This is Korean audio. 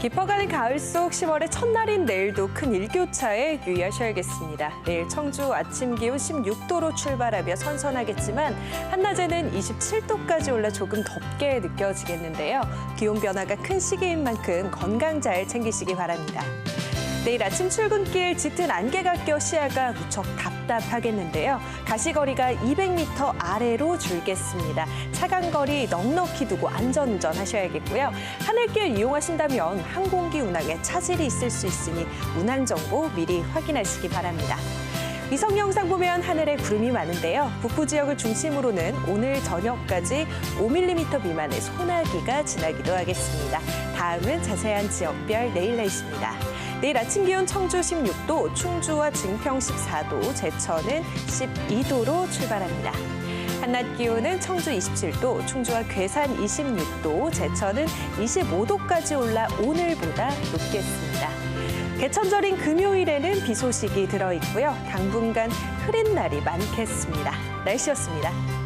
깊어가는 가을 속 10월의 첫날인 내일도 큰 일교차에 유의하셔야겠습니다. 내일 청주 아침 기온 16도로 출발하며 선선하겠지만 한낮에는 27도까지 올라 조금 덥게 느껴지겠는데요. 기온 변화가 큰 시기인 만큼 건강 잘 챙기시기 바랍니다. 내일 아침 출근길 짙은 안개가 껴 시야가 무척 답답하겠는데요. 가시거리가 200m 아래로 줄겠습니다. 차간 거리 넉넉히 두고 안전운전 하셔야겠고요. 하늘길 이용하신다면 항공기 운항에 차질이 있을 수 있으니 운항 정보 미리 확인하시기 바랍니다. 위성 영상 보면 하늘에 구름이 많은데요. 북부 지역을 중심으로는 오늘 저녁까지 5mm 미만의 소나기가 지나기도 하겠습니다. 다음은 자세한 지역별 내일 날씨입니다. 내일 아침 기온 청주 16도, 충주와 증평 14도, 제천은 12도로 출발합니다. 한낮 기온은 청주 27도, 충주와 괴산 26도, 제천은 25도까지 올라 오늘보다 높겠습니다. 개천절인 금요일에는 비 소식이 들어있고요. 당분간 흐린 날이 많겠습니다. 날씨였습니다.